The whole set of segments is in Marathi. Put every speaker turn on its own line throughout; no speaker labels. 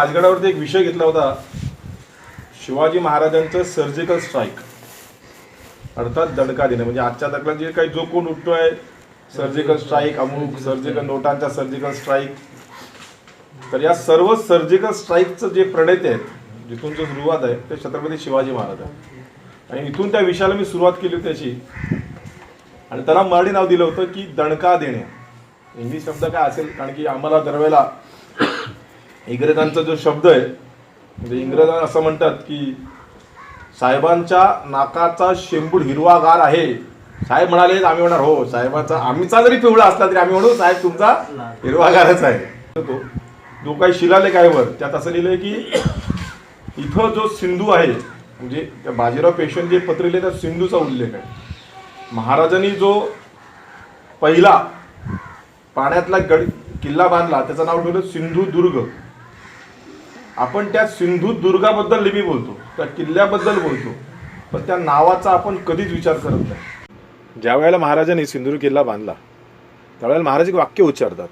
राजगडावरती एक विषय घेतला होता. शिवाजी महाराजांचं सर्जिकल स्ट्राईक अर्थात दणका देणं. म्हणजे आजच्या दरम्यान जे काही जो कोण उठतोय सर्जिकल स्ट्राईक अमुक सर्जिकल नोटांचा सर्जिकल स्ट्राईक तर या सर्व सर्जिकल स्ट्राईकचं जे प्रणेते आहेत जिथून जो सुरुवात आहे ते छत्रपती शिवाजी महाराज आहे आणि इथून त्या विषयाला मी सुरुवात केली होती त्याची आणि त्याला मराठी नाव दिलं होतं की दणका देणे. इंग्लिश शब्द काय असेल? कारण की आम्हाला दरवेळेला इंग्रजांचा जो शब्द आहे म्हणजे इंग्रजांना असं म्हणतात की साहेबांच्या नाकाचा शेंबूड हिरवागार आहे. साहेब म्हणाले आम्ही म्हणणार हो साहेबाचा आम्हीचा जरी पिवळा असला तरी आम्ही म्हणू साहेब तुमचा हिरवागारच आहे. तो जो काही शिलालेख आहे वर त्यात असं लिहिलंय की इथं जो सिंधू आहे म्हणजे त्या बाजीराव पेशन जे पत्र लिहिले त्या सिंधूचा उल्लेख आहे. महाराजांनी जो पहिला पाण्यातला गड किल्ला बांधला त्याचं नाव ठेवलं सिंधुदुर्ग. आपण त्या सिंधुदुर्गाबद्दल नेहमी बोलतो त्या किल्ल्याबद्दल बोलतो पण त्या नावाचा आपण कधीच विचार करत नाही. ज्या वेळेला महाराजांनी सिंधुदुर्ग किल्ला बांधला त्यावेळेला महाराज एक वाक्य उच्चारतात.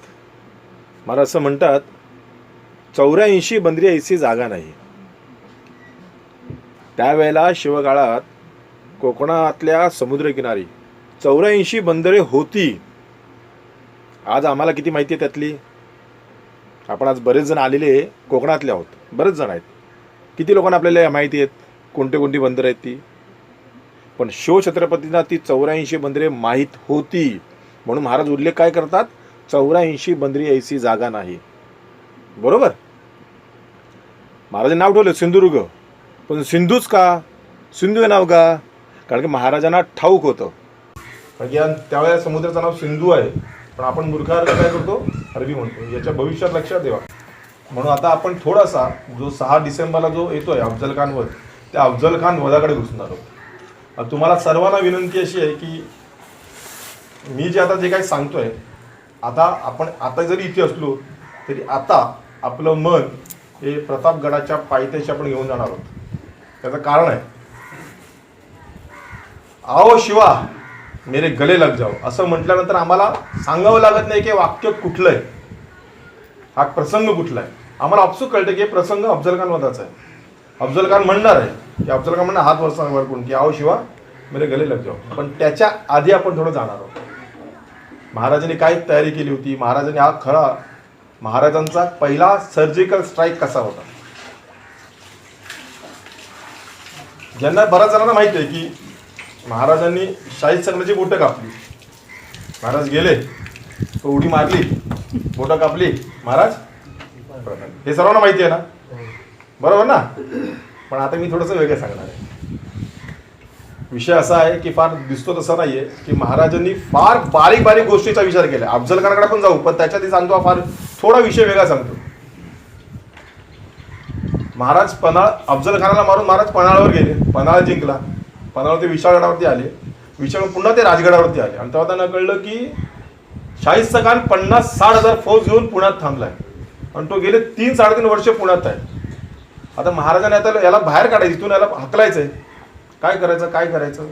महाराज असं म्हणतात चौऱ्याऐंशी बंदरी ऐसी जागा नाही. त्यावेळेला शिवकाळात कोकणातल्या समुद्रकिनारी चौऱ्याऐंशी बंदरे होती. आज आम्हाला किती माहिती आहे त्यातली? आपण आज बरेच जण आलेले कोकणातले आहोत. बरेच जण आहेत. किती लोकांना आपल्याला माहिती आहेत? कोणते कोणती बंदरं आहेत ती? पण शो छत्रपतींना ती चौऱ्याऐंशी बंदरे माहीत होती. म्हणून महाराज उल्लेख काय करतात? चौऱ्याऐंशी बंदरी ऐसी जागा नाही. बरोबर? महाराजांनी नाव ठेवलं सिंधुदुर्ग. पण सिंधूच का? सिंधू हे नाव का? कारण की महाराजांना ठाऊक होतं. कारण या- त्यावेळेला समुद्राचं नाव सिंधू आहे. पण आपण मूर्खार्थ काय करतो? अरबी म्हणतो. याच्या भविष्यात लक्षात ठेवा. म्हणून आता आपण थोडासा जो सहा डिसेंबरला जो येतो आहे अफजल खानवर त्या अफजल खान वधाकडे घुसणार आहोत तुम्हाला सर्वांना विनंती अशी आहे की मी जे आता जे काही सांगतोय आता आपण आता जरी इथे असलो तरी आता आपलं मन हे प्रतापगडाच्या पायथ्याशी आपण घेऊन जाणार आहोत. त्याचं कारण आहे आओ शिवा मेरे गले लग जाओ. असं म्हटल्यानंतर आम्हाला सांगावं लागत नाही की वाक्य कुठलं आहे. हा प्रसंग कुठला आहे? आम्हाला आपसूक कळतं की हे प्रसंग अफजल खान वधाचा आहे. अफजल खान म्हणणार आहे की अफजल खान म्हणणार हात वर्षावर कोण की आओ शिवा मेरे गले लग जाओ. पण त्याच्या आधी आपण थोडं जाणार आहोत. महाराजांनी काय तयारी केली होती? महाराजांनी हा खरा महाराजांचा पहिला सर्जिकल स्ट्राईक कसा होता? ज्यांना बऱ्याच जणांना माहिती आहे की महाराजांनी शाहीद सगळ्याची बोटं कापली. महाराज गेले तो उडी मारली. बोटं कापली. महाराज? हे सर्वांना माहिती आहे ना? बरोबर ना? पण आता मी थोडंसं वेगळं सांगणार आहे. विषय असा आहे की फार दिसतो तसा नाहीये की महाराजांनी फार बारीक बारीक गोष्टीचा विचार केला. अफजलखानाकडे पण जाऊ पण त्याच्यात सांगतो फार थोडा विषय वेगळा सांगतो. महाराज पन्हाळ अफजलखानाला मारून महाराज पन्हाळावर गेले. पन्हाळ जिंकला. पन्हाळ ते विशाळगडावरती आले. विशाळ पुन्हा ते राजगडावरती आले. आणि तेव्हा त्यांना कळलं की शाहिस्ता खान पन्नास साठ हजार फौज घेऊन पुण्यात थांबलाय. आणि तो गेले तीन साडेतीन वर्ष पुण्यात आहे. आता महाराजांनी आता याला बाहेर काढायचं इथून याला हकलायचंय. काय करायचं काय करायचं?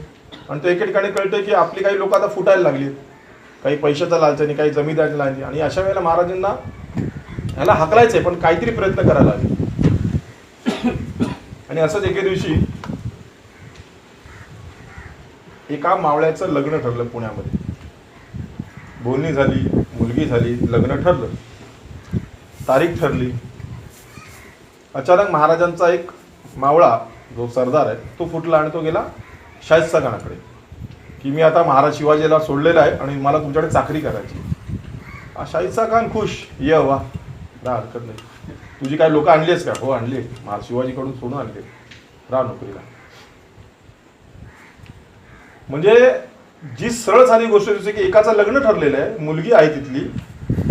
आणि तो एके ठिकाणी कळतं की आपली काही लोक आता फुटायला लागली काही पैशाचा लालचानी काही जमीनदारी लागली आणि अशा वेळेला महाराजांना ह्याला हकलायचंय पण काहीतरी प्रयत्न करायला लागले आणि असंच एके दिवशी एका मावळ्याचं लग्न ठरलं पुण्यामध्ये. बोलणी झाली मुलगी झाली लग्न ठरलं. तारीख ठरली. अचानक महाराजांचा एक मावळा जो सरदार आहे तो फुटला आणि तो गेला शाहिस्तखानाकडे की मी आता महाराज शिवाजीला सोडलेला आहे आणि मला तुमच्याकडे चाकरी करायची हा शाहिस्ता खान खुश. ये वा. राहा हरकत नाही. तुझी काय लोक आणलीस का? हो आणली. महाराज शिवाजीकडून सोडून आणले. राह नोकरीला. म्हणजे जी सरळ साधी गोष्ट दिसते की एकाचं लग्न ठरलेलं आहे मुलगी आहे तिथली.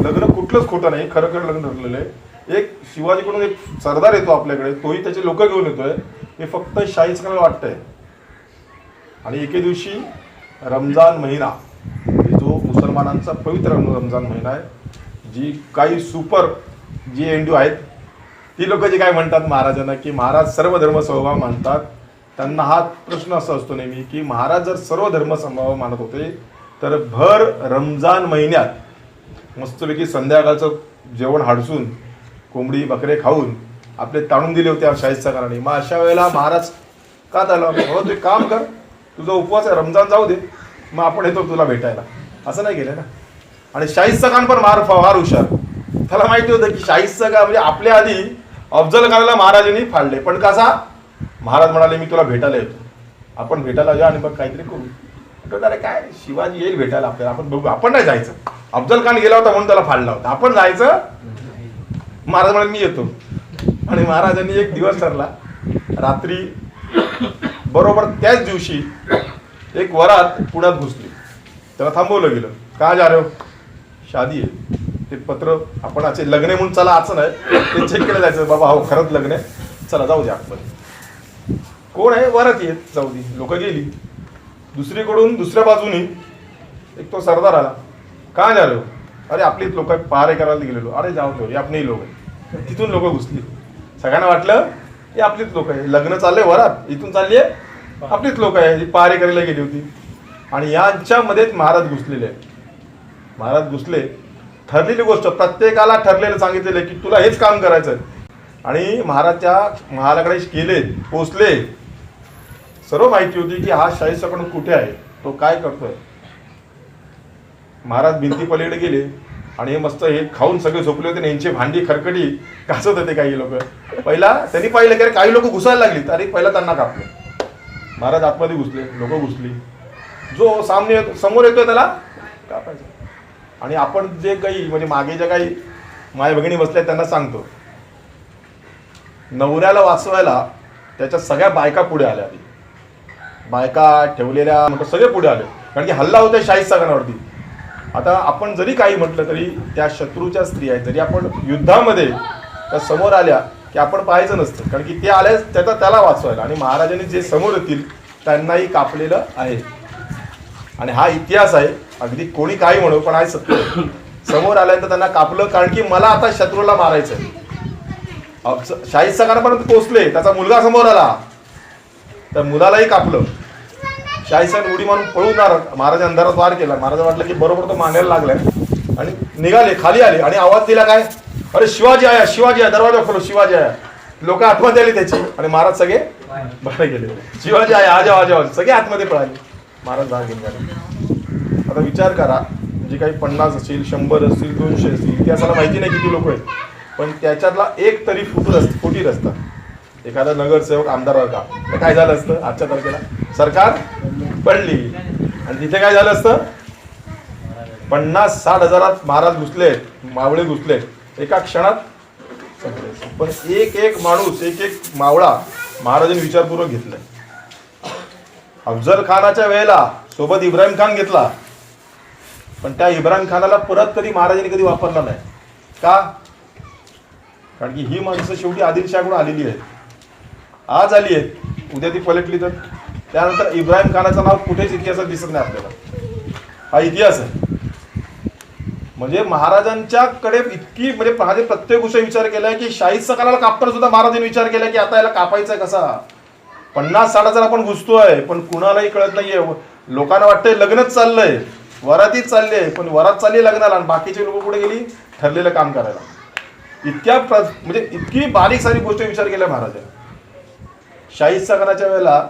लग्न कुठलंच खोटं नाही खरं खरं लग्न ठरलेलं आहे. एक शिवाजीकडून एक सरदार येतो आपल्याकडे तोही त्याचे लोक घेऊन येतोय. हे फक्त शाहीच करायला वाटतंय. आणि एके दिवशी रमजान महिना जो मुसलमानांचा पवित्र रमजान महिना आहे जी काही सुपर जी एन डी आहेत ती लोक जे काय म्हणतात महाराजांना की महाराज सर्व धर्म सहभाग मानतात. त्यांना हा प्रश्न असा असतो नेहमी की महाराज जर सर्व धर्म समभाव मानत होते तर भर रमजान महिन्यात मस्तपैकी संध्याकाळचं जेवण हाडसून कोंबडी बकरे खाऊन आपले ताणून दिले होते शाहीदच्या कारणाने मग अशा वेळेला महाराज का झाला? हो तू काम कर तुझा उपवास आहे रमजान जाऊ दे मग आपण येतो तुला भेटायला. असं नाही केलं ना. आणि शाहीदचं खान पण मार फार हुशार. त्याला माहिती होतं की शाहीदचं का म्हणजे आपल्या आधी अफजल खानाला महाराजांनी फाडले. पण कसा? महाराज म्हणाले मी तुला भेटायला येतो. आपण भेटायला जा आणि मग काहीतरी करू. म्हटलं, अरे काय? शिवाजी येईल भेटायला आपल्याला. आपण बघू. आपण नाही जायचं. अफजल खान गेला होता म्हणून त्याला फाडला होता. आपण जायचं? महाराज म्हणाले मी येतो. आणि महाराजांनी एक दिवस ठरला. रात्री बरोबर त्याच दिवशी एक वरात पुण्यात घुसली. त्याला थांबवलं गेलं. का जा रे हो? शादी आहे. ते पत्र आपण असे लग्न आहे म्हणून चला असं नाही. ते चेक केलं जायचं. बाबा हो खरंच लग्न आहे. चला जाऊ द्या आपण कोण आहे? वरात येत जाऊ दे. लोक गेली. दुसरीकडून दुसऱ्या बाजूनी एक तो सरदार आला. काय झालो? अरे आपलीच लोक पहारे करायला गेलेलो. अरे जाऊ दे. हे आपली लोक आहे तिथून लोक घुसली. सगळ्यांना वाटलं हे आपलीच लोक आहे लग्न चाललंय वरात. इथून चालली आहे आपलीच लोक आहे ही पहारे करायला गेली होती. आणि यांच्यामध्येच महाराज घुसलेले आहे महाराज घुसले. ठरलेली गोष्ट. प्रत्येकाला ठरलेलं सांगितलेलं आहे की तुला हेच काम करायचं आहे. आणि महाराजच्या महालाकडे केले पोचले. सर्व माहिती होती की हा शाहीसाकडून कुठे आहे? तो काय करतोय? महाराज भिंती पलीकडे गेले आणि हे मस्त हे खाऊन सगळे झोपले होते आणि यांची भांडी खरकटी घासत होते काही लोक. पहिला त्यांनी पाहिलं की अरे काही लोक घुसायला लागली अरे पहिला त्यांना कापलं. महाराज आतमध्ये घुसले लोक घुसली. जो सामने समोर येतोय त्याला कापायचं. आणि आपण जे काही म्हणजे मागे ज्या काही माय भगिनी बसल्या त्यांना सांगतो. नवऱ्याला वाचवायला त्याच्या सगळ्या बायका पुढे आल्या आधी. बायका ठेवलेल्या म्हणजे सगळे पुढे आले. कारण की हल्ला होतोय शाही सगळ्यांवरती आता आपण जरी काही म्हटलं तरी त्या शत्रूच्या स्त्री आहेत जरी आपण युद्धामध्ये त्या समोर आल्या की आपण पाहायचं नसतं. कारण की ते आल्या त्याचा त्याला वाचवायला. आणि महाराजांनी जे समोर येतील त्यांनाही कापलेलं आहे. आणि हा इतिहास आहे. अगदी कोणी काही म्हणू पण आहे सत्य. समोर आल्यानंतर त्यांना कापलं कारण की मला आता शत्रूला मारायचं आहे शाहीद सगळ्यांपर्यंत पोहोचले. त्याचा मुलगा समोर आला. तर मुलालाही कापलं. शाहीसाहेब उडी मारून पळून महाराज अंधारात वार केला. महाराज वाटलं की बरोबर तो मांडायला लागलाय. आणि निघाले खाली आले. आणि आवाज दिला काय? अरे शिवाजी आया शिवाजी आया दरवाजा खोलो शिवाजी आया. लोक आतमध्ये आली त्याची. आणि महाराज सगळे बाहेर गेले. शिवाजी आया आजा आजा सगळे आतमध्ये पळाले. महाराज बाहेर घेऊन गेले. आता विचार करा. जे काही पन्नास असतील शंभर असतील दोनशे असतील इतिहासाला माहिती नाही किती लोक आहेत. पण त्याच्यातला एक तरी फुट रस्त फुटीर असतात एखादा नगरसेवक आमदार होता तर काय झालं असतं आजच्या तारखेला? सरकार पडली. आणि तिथे काय झालं असतं? पन्नास साठ हजारात महाराज घुसले मावळे घुसले. एका क्षणात पण एक एक माणूस एक एक मावळा महाराजांनी विचारपूर्वक घेतलाय. अफजल खानाच्या वेळेला सोबत इब्राहिम खान घेतला. पण त्या इब्राहिम खानाला परत कधी महाराजांनी कधी वापरला नाही. का? कारण की ही माणसं शेवटी आदिलशाहकडून आलेली आहेत. आज आली आहे. उद्या ती पलटली तर. त्यानंतर इब्राहिम खानाचं नाव कुठेच इतिहासात दिसत नाही आपल्याला. हा इतिहास आहे. म्हणजे महाराजांच्याकडे इतकी म्हणजे महाराज प्रत्येक गोष्ट विचार केलाय की शाहीद सकाळाला कापताना सुद्धा महाराजांनी विचार केला की आता याला कापायचा कसा? पन्नास साठ हजार आपण घुसतोय पण कुणालाही कळत नाहीये. लोकांना वाटतंय लग्नच चाललंय. वरातीच चालली आहे पण वरात चालली लग्नाला आणि बाकीचे लोक पुढे गेली? ठरलेलं काम करायला. इतक्या प्र म्हणजे इतकी बारीक सारी गोष्ट विचार केल्या महाराजांनी. शाही सगराच्या वेळेला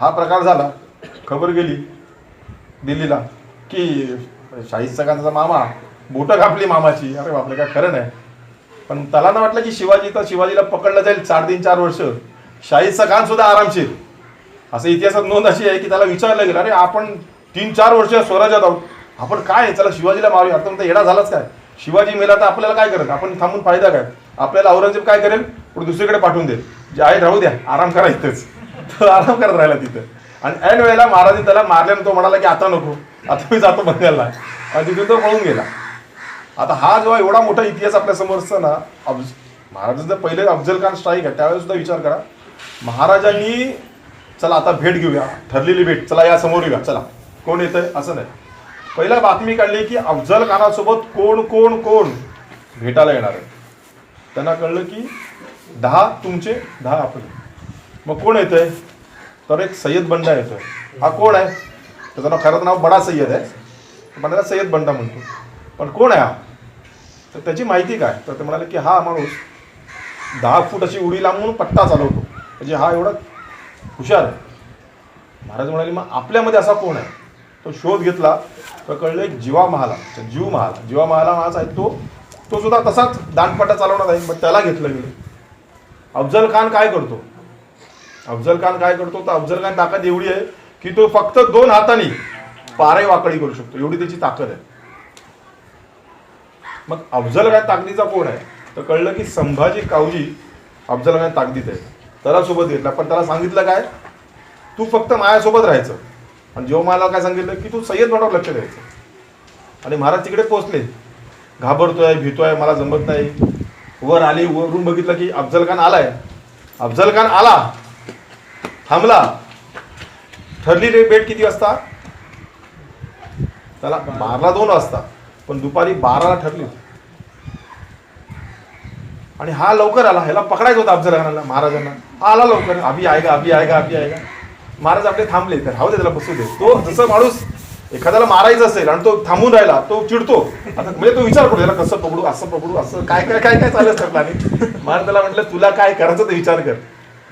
हा प्रकार झाला. खबर गेली दिल्लीला की शाही सगरांचा मामा बोटं कापली मामाची. अरे आपलं काय खरं नाही. पण त्याला ना वाटलं की शिवाजी तर शिवाजीला पकडलं जाईल चार तीन चार वर्ष. शाही सखान सुद्धा आरामशीर. असं इतिहासात नोंद अशी आहे की त्याला विचारलं गेलं अरे आपण तीन चार वर्ष स्वराज्यात आहोत. आपण काय चला शिवाजीला मारूया. आता म्हणता येडा झालाच काय? शिवाजी मेला तर आपल्याला काय करेल आपण थांबून फायदा काय? आपल्याला औरंगजेब काय करेल? पुढे दुसरीकडे पाठवून देईल. जे आहे राहू द्या. आराम करा इथंच. तो आराम करत राहिला तिथं. आणि ऐन वेळेला महाराज त्याला मारल्यानं तो म्हणाला की आता नको. आता मी जातो बंगालला. आणि तिथून तो पळून गेला. आता हा जेव्हा एवढा मोठा इतिहास आपल्यासमोर ना अफज महाराजांचं पहिले अफजल खान स्ट्राईक आहे त्यावेळेस सुद्धा विचार करा. महाराजांनी चला आता भेट घेऊया. ठरलेली भेट. चला या समोर येऊया. चला. कोण येतंय? असं नाही. पहिला बातमी काढली की अफजल खानासोबत कोण कोण कोण भेटायला येणार आहे? त्यांना कळलं की दहा तुमचे दहा आपले. मग कोण येतोय? तर एक सय्यद बंडा येतोय. हा कोण आहे? त्याचं नाव खरं नाव बडा सय्यद आहे. पण त्याला सय्यद बंडा म्हणतो. पण कोण आहे हा? तर त्याची माहिती काय? तर ते म्हणाले की हा माणूस दहा फूट अशी उडी लांबून पट्टा चालवतो. म्हणजे हा एवढा हुशार आहे. महाराज म्हणाले मग आपल्यामध्ये असा कोण आहे? तो शोध घेतला. तर कळलं एक जीवा महाला जीव महाला. जीवा महाला माझा आहे तो तो सुद्धा तसाच दांडपट्टा चालवणार आहे. पण त्याला घेतलं गेलं. अफजल खान काय करतो? अफजल खान काय करतो? तर अफजल खान ताकद एवढी आहे की तो फक्त दोन हाताने पारे वाकडी करू शकतो. एवढी त्याची ताकद आहे. मग अफजल खान ताकदीचा कोण आहे? तर कळलं की संभाजी कावजी अफजल खान ताकदीत आहे त्याला सोबत घेतला. पण त्याला सांगितलं काय? तू फक्त माझ्यासोबत राहायचं. आणि जेव्हा मला काय सांगितलं की तू सय्यद गडावर लक्ष द्यायचं. आणि महाराज तिकडे पोचले घाबरतोय भीतोय मला जमत नाही. वर आली वरून बघितलं की अफजल खान आलाय. अफजल खान आला. थांबला. ठरली रे भेट किती वाजता? त्याला बाराला दोन वाजता. पण दुपारी बाराला ठरली आणि हा लवकर आला. ह्याला पकडायचं होतं अफजल खानाला महाराजांना. आला लवकर. अभि आहे का अभि आहे का अभि आहे का महाराज आपले थांबले. तर हाव दे त्याला बसू दे. तो जसं माणूस एखाद्याला मारायचं असेल आणि तो थांबून राहिला तो चिडतो. आता म्हणजे तो विचार करतो याला कसं पकडू असं पकडू असं काय काय काय काय चालू असतं आणि महाराज त्याला म्हटलं तुला काय करायचं ते विचार कर.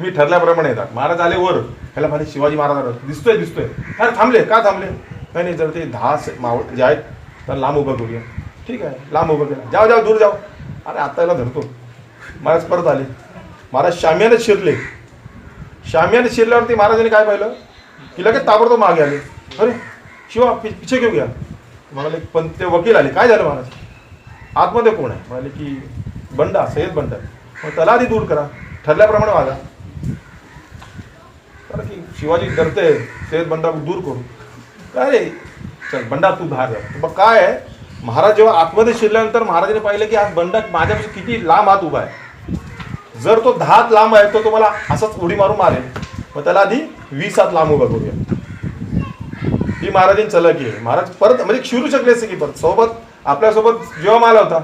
मी ठरल्याप्रमाणे येतात. महाराज आले वर. ह्याला म्हणे शिवाजी महाराज दिसतोय दिसतोय. अरे थांबले. का थांबले? नाही नाही जर ते दहा से- मावळ जे आहेत तर लांब उभं करूया. ठीक आहे लांब उभं केलं जाव जाव दूर जाव अरे आता याला धरतो. महाराज परत आले. महाराज शाम्याने शिरले. शाम्याने शिरल्यावरती महाराजांनी काय पाहिलं? की लगेच ताबडतोब मागे आले. अरे शिवा पि- पिछे घेऊ घ्या म्हणाले पण ते वकील आले. काय झालं महाराज आतमध्ये कोण आहे? म्हणाले की बंडा सय्यद बंडा. मग त्याला आधी दूर करा. ठरल्याप्रमाणे वागा. कारण की शिवाजी डरते सय्यद बंडा दूर करू. काय रे? चल बंडा तू बाहेर जा. मग काय आहे? महाराज जेव्हा आतमध्ये शिरल्यानंतर महाराजांनी पाहिलं की हा बंडा माझ्यापासून किती लांब हात उभा आहे. जर तो दहा हात लांब आहे तो तुम्हाला असंच उडी मारून मारेल. मग त्याला आधी वीस हात लांब उभा करूया. ही महाराजांची चलाकी आहे महाराज परत म्हणजे शिरू शकले असते की परत. सोबत आपल्यासोबत जेव्हा आला होता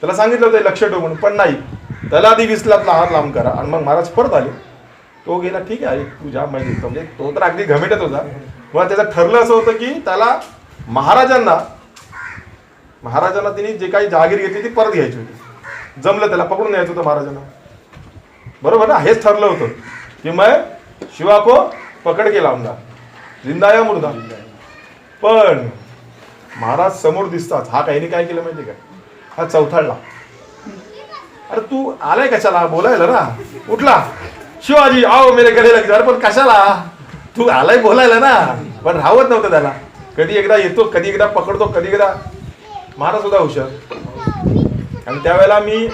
त्याला सांगितलं होतं लक्ष ठेव म्हणून पण नाही. त्याला आधी विसलातला हात लांब करा. आणि मग महाराज परत आले. तो गेला ठीक आहे तू ज्या माहिती म्हणजे तो तर अगदी घमेटत होता. मग त्याचं ठरलं असं होतं की त्याला महाराजांना महाराजांना तिने जे काही जहागीर घेतली ती परत घ्यायची होती. जमलं त्याला पकडून न्यायचं होतं महाराजांना. बरोबर ना? हेच ठरलं होतं. की मग शिवा को पकड केला लावणार जिंदा या मुर्दा. पण महाराज समोर दिसतात. हा काही काय केलं माहिती का? हा चौथाडला. अरे तू आलाय कशाला? बोलायला ना. उठला. शिवाजी आओ मेरे गले लग अरे पण कशाला? तू आलाय बोलायला ना. पण राहत नव्हतं त्याला. कधी एकदा येतो कधी एकदा पकडतो कधी एकदा. महाराज सुद्धा हुशार. आणि त्यावेळेला मी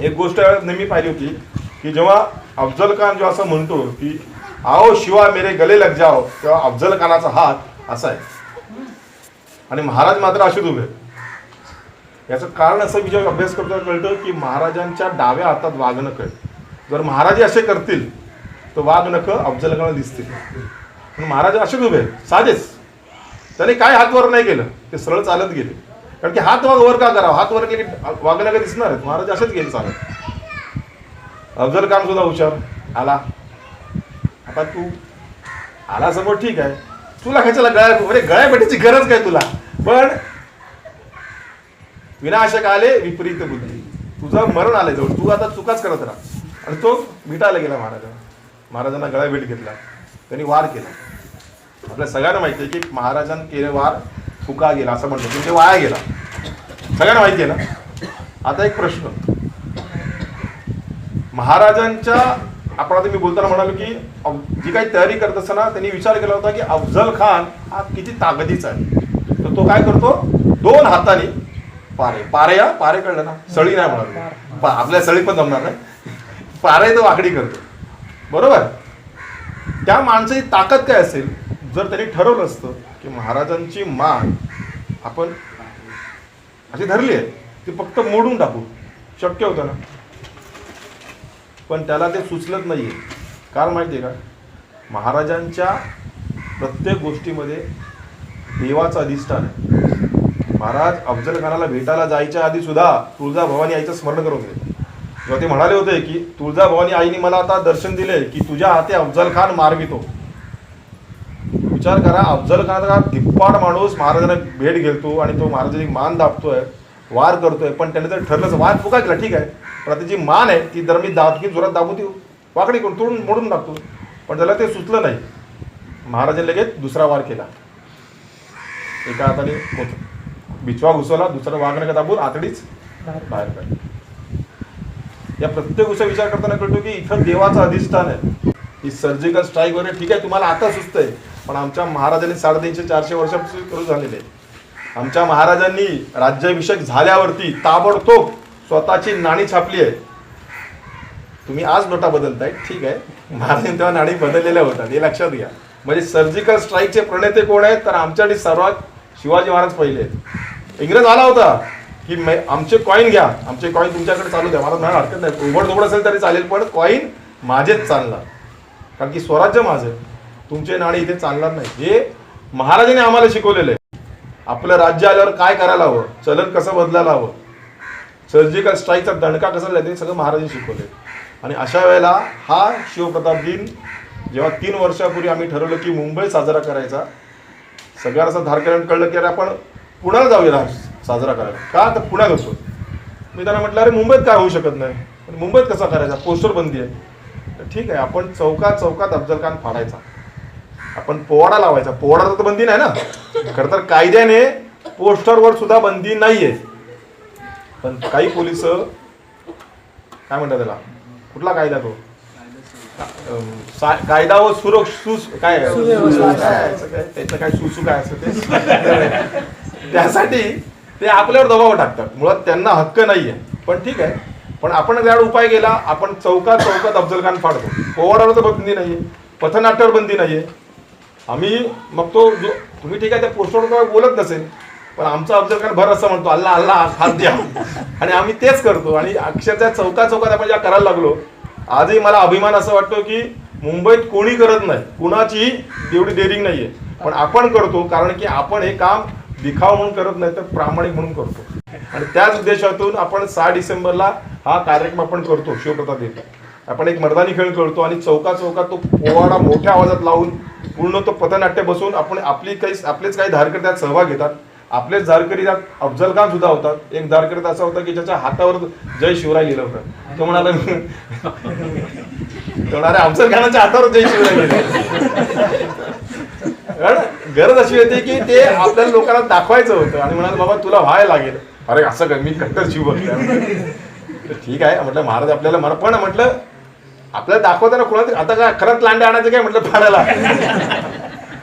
एक गोष्ट नेहमी पाहिली होती की जेव्हा अफजल खान जेव्हा असं म्हणतो की आओ शिवा मेरे गले लग जाओ तेव्हा अफजल खानाचा हात असं आहे. आणि महाराज मात्र असेच उभे याचं कारण असं मी जेव्हा अभ्यास करतो कळतं की महाराजांच्या डाव्या हातात वाघनख आहे जर महाराज असे करतील तर वाघनख नख खानाला दिसतील. पण महाराज असेच उभे आहेत, साधेच. त्याने काय हात वर नाही केलं ते सरळ चालत गेले. कारण की हात वाघ वर का करावा? हात वर केले की दिसणार आहेत. महाराज असेच गेले चालत. अफजल खान सुद्धा हुशार. आला. आता तू आला समोर ठीक आहे. तुला कशाला गळ्या अरे म्हणजे गळ्या भेटायची गरज काय तुला? पण विनाशक आले विपरीत बुद्धी. तुझं मरण आलं जवळ. तू आता चुकाच करत राहा. आणि तो भेटायला गेला महाराजांना. महाराजांना गळा भेट घेतला. त्यांनी वार केला. आपल्या सगळ्यांना माहिती आहे की महाराजांनी केले वार चुका गेला असं म्हणतो. म्हणजे वाया गेला. सगळ्यांना माहिती आहे ना? आता एक प्रश्न. महाराजांच्या आपण आता मी बोलताना म्हणालो की जी काही तयारी करत असताना त्यांनी विचार केला होता की अफजल खान हा किती ताकदीचा आहे. तर तो काय करतो? दोन हाताने पारे पारे या पारे कळलं ना? सळी नाही म्हणाल आपल्या सळी पण जमणार नाही. पारे तो वाकडी करतो. बरोबर? त्या माणसाची ताकद काय असेल? जर त्यांनी ठरवलं असतं की महाराजांची मान आपण अशी धरली आहे ती फक्त मोडून टाकू. शक्य होतं ना? पण त्याला ते सुचलत नाही आहे कारण माहिती आहे का? महाराजांच्या प्रत्येक गोष्टीमध्ये देवाचं अधिष्ठान आहे. महाराज अफजल खानाला भेटायला जायच्या आधी सुद्धा तुळजा भवानी आईचं स्मरण करून गेले जेव्हा ते म्हणाले होते की तुळजा भवानी आईने मला आता दर्शन दिले की तुझ्या हाती अफजल खान मारवितो. विचार करा अफजल खान हा धिप्पाड माणूस महाराजांना भेट घेतो आणि तो महाराजांची मान दाबतोय वार करतोय पण त्याने जर ठरलं वार फुकायला केला ठीक आहे. पण आता जी मान आहे ती जर मी दाब की जोरात दाबून ती वाकडी करून तोडून मोडून टाकतो पण त्याला ते सुचलं नाही. महाराजांनी लगेच दुसरा वार केला. एका हाताने होत बिछवा घुसवला दुसरा वाघ का दाबून आतडीच बाहेर काढली. या प्रत्येक गोष्ट विचार करताना कळतो की इथं देवाचं अधिष्ठान आहे. ही सर्जिकल स्ट्राईक वगैरे ठीक आहे तुम्हाला आता सुचतंय पण आमच्या महाराजांनी साडेतीनशे चारशे वर्षापासून करू झालेले आहे. आमच्या महाराजांनी राज्याभिषेक झाल्यावरती ताबडतोब स्वतःची नाणी छापली आहे तुम्ही आज नोटा बदलताय ठीक आहे. महाराजांनी तेव्हा नाणी बदललेल्या होतात हे लक्षात घ्या. म्हणजे सर्जिकल स्ट्राईकचे प्रणेते कोण आहेत? तर आमच्यासाठी सर्वात शिवाजी महाराज पहिले आहेत. इंग्रज आला होता की आमचे कॉईन घ्या. आमचे कॉईन तुमच्याकडे चालू द्या. मला नाही हरकत नाही. उघड उघड असेल तरी चालेल पण कॉईन माझेच चालणार. कारण की स्वराज्य माझं तुमचे नाणे इथे चालणार नाही. हे महाराजांनी आम्हाला शिकवलेलं आहे. आपलं राज्य आल्यावर काय करायला हवं? चलन कसं बदलायला हवं? सर्जिकल स्ट्राईकचा दणका कसा दिला ते सगळं महाराजांनी शिकवले आणि अशा वेळेला हा शिवप्रताप दिन जेव्हा तीन वर्षापूर्वी आम्ही ठरवलं की मुंबई साजरा करायचा सगळ्यांना असं धारकऱ्यांना कळलं की अरे आपण पुण्याला जाऊया हा साजरा करायला. का? तर पुण्यात असो मी त्यांना म्हटलं अरे मुंबईत काय होऊ शकत नाही? पण मुंबईत कसा करायचा? पोस्टर बंदी आहे. तर ठीक आहे आपण चौकात चौकात अफजल खान फाडायचा. आपण पोवाडा लावायचा. पोवाडा तर बंदी नाही ना. खरं तर कायद्याने पोस्टरवर सुद्धा बंदी आहे पण काही पोलीस काय म्हणतात त्याला? कुठला कायदा तो? सा- कायदा व सुरक्ष काय काय? त्याचं काय सुसू काय असं ते? त्यासाठी ते आपल्यावर दबाव टाकतात. मुळात त्यांना हक्क नाहीये. पण ठीक आहे. पण आपण त्यावर उपाय केला आपण चौकात चौकात अफजल खान फाडतो. पोवाडावर तर बंदी नाहीये. पथनाट्यावर बंदी नाहीये. आम्ही मग तो जो तुम्ही ठीक आहे त्या पोस्टवर बोलत नसेल पण आमचा अफजल खान भर असं म्हणतो अल्ला अल्ला हात द्या. आणि आम्ही तेच करतो. आणि अक्षरशः चौका चौकात आपण ज्या करायला लागलो आजही मला अभिमान असं वाटतो की मुंबईत कोणी करत नाही. कुणाचीही एवढी डेअरिंग नाहीये. पण आपण करतो कारण की आपण हे काम दिखाव म्हणून करत नाही तर प्रामाणिक म्हणून करतो. आणि त्याच उद्देशातून आपण सहा डिसेंबरला हा कार्यक्रम आपण करतो शिवप्रताप दिन आपण एक मर्दानी खेळ करतो आणि चौका चौकात तो पोवाडा मोठ्या आवाजात लावून पूर्ण तो पथनाट्य बसून आपण आपली काही आपलेच काही धारकरी त्यात सहभाग घेतात. आपलेच झारकरी त्यात अफजल खान सुद्धा होतात. एक धारकरी तर असा होता की ज्याच्या हातावर जय शिवराय लिहिलं होतं. तो म्हणाला तो अफजल खानाच्या हातावर जय शिवराय लिहिलं कारण गरज अशी होती की ते आपल्याला लोकांना दाखवायचं होतं. आणि म्हणाल बाबा तुला व्हायला लागेल. अरे असं कर मी कट्टर शिव ठीक आहे. म्हटलं महाराज आपल्याला म्हणा पण म्हटलं आपल्याला दाखवताना कोणाचं आता काय खरंच लांडे आणायचं काय? म्हटलं फाडायला.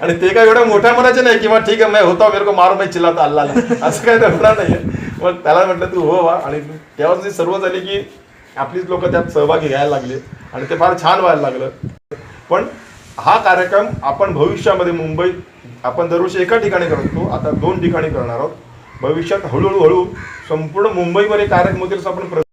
आणि ते काय एवढं मोठ्या मनाचे नाही किंवा ठीक आहे मी होता मेरे को मारो मी चिल्लाता अल्ला असं काय होणार नाहीये. मग त्याला म्हटलं तू हो वा आणि तेव्हा सर्व झाली की आपलीच लोक त्यात सहभागी घ्यायला लागले. आणि ते फार छान व्हायला लागलं. पण हा कार्यक्रम आपण भविष्यामध्ये मुंबईत आपण दरवर्षी एका ठिकाणी करतो. आता दोन ठिकाणी करणार आहोत. भविष्यात हळूहळू हळू संपूर्ण मुंबईमध्ये कार्यक्रम होतील असं आपण प्र-